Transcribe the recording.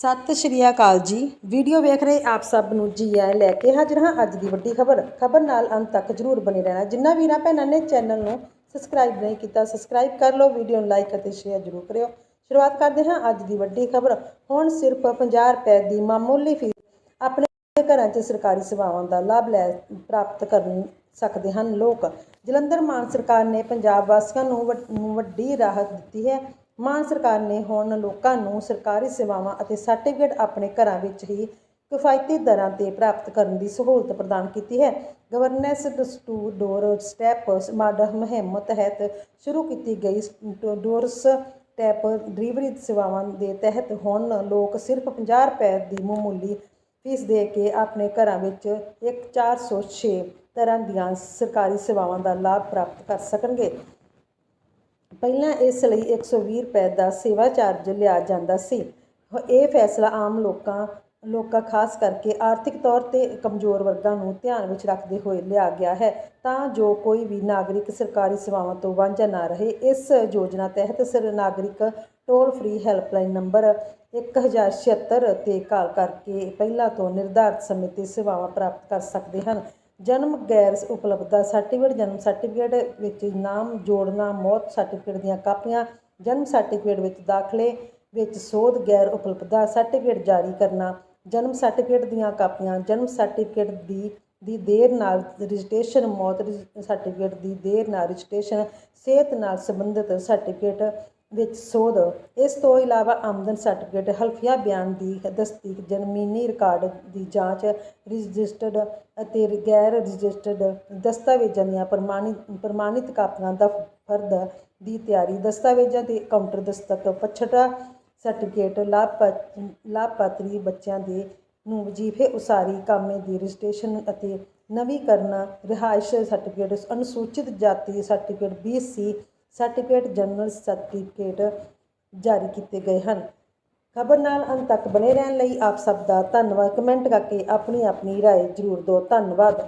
ਸਤਿ ਸ਼੍ਰੀ ਅਕਾਲ ਜੀ। ਵੀਡੀਓ ਵੇਖ ਰਹੇ ਆਪ ਸਭ ਨੂੰ ਜੀ ਆਇਆਂ ਲੈ ਕੇ ਹਾਜ਼ਰ ਹਾਂ ਅੱਜ ਦੀ ਵੱਡੀ ਖਬਰ। ਖਬਰ ਨਾਲ ਅੰਤ ਤੱਕ ਜਰੂਰ ਬਣੇ ਰਹਿਣਾ। ਜਿੰਨਾ ਵੀਰਾਂ ਭੈਣਾਂ ਨੇ ਚੈਨਲ ਨੂੰ ਸਬਸਕ੍ਰਾਈਬ ਨਹੀਂ ਕੀਤਾ ਸਬਸਕ੍ਰਾਈਬ ਕਰ ਲਓ, ਵੀਡੀਓ ਨੂੰ ਲਾਈਕ ਅਤੇ ਸ਼ੇਅਰ ਜਰੂਰ ਕਰਿਓ। ਸ਼ੁਰੂਆਤ ਕਰਦੇ ਹਾਂ ਅੱਜ ਦੀ ਵੱਡੀ ਖਬਰ। ਹੁਣ ਸਿਰਫ 50 ਰੁਪਏ ਦੀ ਮਾਮੂਲੀ ਫੀਸ ਆਪਣੇ ਘਰਾਂ 'ਚ ਸਰਕਾਰੀ ਸੇਵਾਵਾਂ ਦਾ ਲਾਭ ਲੈ ਪ੍ਰਾਪਤ ਕਰਨ ਸਕਦੇ ਹਨ ਲੋਕ। ਜਲੰਧਰ ਮਾਨ ਸਰਕਾਰ ਨੇ ਪੰਜਾਬ ਵਾਸੀਆਂ ਨੂੰ ਵੱਡੀ ਰਾਹਤ ਦਿੱਤੀ ਹੈ। ਮਾਨ ਸਰਕਾਰ ਨੇ ਹੁਣ ਲੋਕਾਂ ਨੂੰ ਸਰਕਾਰੀ ਸੇਵਾਵਾਂ ਅਤੇ ਸਰਟੀਫਿਕੇਟ ਆਪਣੇ ਘਰਾਂ ਵਿੱਚ ਹੀ ਕਿਫਾਇਤੀ ਦਰਾਂ ਤੇ ਪ੍ਰਾਪਤ ਕਰਨ ਦੀ ਸਹੂਲਤ ਪ੍ਰਦਾਨ ਕੀਤੀ ਹੈ। Governance to door step model ਮੁਹਿੰਮ ਤਹਿਤ ਸ਼ੁਰੂ ਕੀਤੀ ਗਈ ਡੋਰਸ ਸਟੈਪ ਡਿਲੀਵਰੀ ਸੇਵਾਵਾਂ ਦੇ ਤਹਿਤ ਹੁਣ ਲੋਕ ਸਿਰਫ 50 ਰੁਪਏ ਦੀ ਮਾਮੂਲੀ ਫੀਸ ਦੇ ਕੇ ਆਪਣੇ ਘਰਾਂ ਵਿੱਚ ਇੱਕ 406 ਤਰ੍ਹਾਂ ਦੀਆਂ ਸਰਕਾਰੀ ਸੇਵਾਵਾਂ ਦਾ ਲਾਭ ਪ੍ਰਾਪਤ ਕਰ ਸਕਣਗੇ। ਪਹਿਲਾਂ ਇਸ ਲਈ 120 ਰੁਪਏ ਦਾ ਸੇਵਾ ਚਾਰਜ ਲਿਆ ਜਾਂਦਾ ਸੀ। ਇਹ ਫੈਸਲਾ ਆਮ ਲੋਕਾਂ ਲੋਕਾਂ ਖਾਸ ਕਰਕੇ ਆਰਥਿਕ ਤੌਰ ਤੇ ਕਮਜ਼ੋਰ ਵਰਗਾਂ ਨੂੰ ਧਿਆਨ ਵਿੱਚ ਰੱਖਦੇ ਹੋਏ ਲਿਆ ਗਿਆ ਹੈ ਤਾਂ ਜੋ ਕੋਈ ਵੀ ਨਾਗਰਿਕ ਸਰਕਾਰੀ ਸੇਵਾਵਾਂ ਤੋਂ ਵਾਂਝਾ ਨਾ ਰਹੇ। ਇਸ ਯੋਜਨਾ ਤਹਿਤ ਸਿਰ ਨਾਗਰਿਕ ਟੋਲ ਫ੍ਰੀ ਹੈਲਪਲਾਈਨ ਨੰਬਰ 1076 ਤੇ ਕਾਲ ਕਰਕੇ ਪਹਿਲਾਂ ਤੋਂ ਨਿਰਧਾਰਤ ਸਮੇਂ ਤੇ ਸੇਵਾਵਾਂ ਪ੍ਰਾਪਤ ਕਰ ਸਕਦੇ ਹਨ। ਜਨਮ ਗੈਰ ਉਪਲਬਧਤਾ ਸਰਟੀਫਿਕੇਟ, ਜਨਮ ਸਰਟੀਫਿਕੇਟ ਵਿੱਚ ਨਾਮ ਜੋੜਨਾ, ਮੌਤ ਸਰਟੀਫਿਕੇਟ ਦੀਆਂ ਕਾਪੀਆਂ, ਜਨਮ ਸਰਟੀਫਿਕੇਟ ਵਿੱਚ ਦਾਖਲੇ ਵਿੱਚ ਸੋਧ ਗੈਰ ਉਪਲਬਧਤਾ ਸਰਟੀਫਿਕੇਟ ਜਾਰੀ ਕਰਨਾ, ਜਨਮ ਸਰਟੀਫਿਕੇਟ ਦੀਆਂ ਕਾਪੀਆਂ, ਜਨਮ ਸਰਟੀਫਿਕੇਟ ਦੀ ਦੀ ਦੇਰ ਨਾਲ ਰਜਿਸਟ੍ਰੇਸ਼ਨ, ਮੌਤ ਰਜਿ- ਸਰਟੀਫਿਕੇਟ ਦੀ ਦੇਰ ਨਾਲ ਰਜਿਸਟ੍ਰੇਸ਼ਨ, ਸਿਹਤ ਨਾਲ ਸੰਬੰਧਿਤ ਸਰਟੀਫਿਕੇਟ ਵਿੱਚ ਸੋਧ। ਇਸ ਤੋਂ ਇਲਾਵਾ ਆਮਦਨ ਸਰਟੀਫਿਕੇਟ, ਹਲਫੀਆ ਬਿਆਨ ਦੀ ਦਸਤੀਕ ਜ਼ਮੀਨੀ ਰਿਕਾਰਡ ਦੀ ਜਾਂਚ, ਰਜਿਸਟਰਡ ਅਤੇ ਗੈਰ ਰਜਿਸਟਰਡ ਦਸਤਾਵੇਜ਼ਾਂ ਦੀਆਂ ਪ੍ਰਮਾਣਿਤ ਪ੍ਰਮਾਣਿਤ ਕਾਪੀਆਂ ਦਾ ਫਰਦ ਦੀ ਤਿਆਰੀ, ਦਸਤਾਵੇਜ਼ਾਂ ਦੇ ਕਾਊਂਟਰ ਦਸਤਕ ਪਛੜਾ ਸਰਟੀਫਿਕੇਟ ਲਾਭਪਾਤ ਲਾਭਪਾਤਰੀ ਬੱਚਿਆਂ ਦੇ ਨੂੰ ਵਜ਼ੀਫੇ ਉਸਾਰੀ, ਕਾਮੇ ਦੀ ਰਜਿਸਟ੍ਰੇਸ਼ਨ ਅਤੇ ਨਵੀਕਰਨ, ਰਿਹਾਇਸ਼ ਸਰਟੀਫਿਕੇਟ, ਅਨੁਸੂਚਿਤ ਜਾਤੀ certificate BC certificate general certificate ਜਾਰੀ ਕੀਤੇ ਗਏ ਹਨ। ਖਬਰ ਨਾਲ ਅੰਤ ਤੱਕ ਬਣੇ ਰਹਿਣ ਲਈ ਆਪ ਸਭ ਦਾ ਧੰਨਵਾਦ। ਕਮੈਂਟ ਕਰਕੇ ਆਪਣੀ ਆਪਣੀ ਰਾਏ ਜ਼ਰੂਰ ਦਿਓ। ਧੰਨਵਾਦ।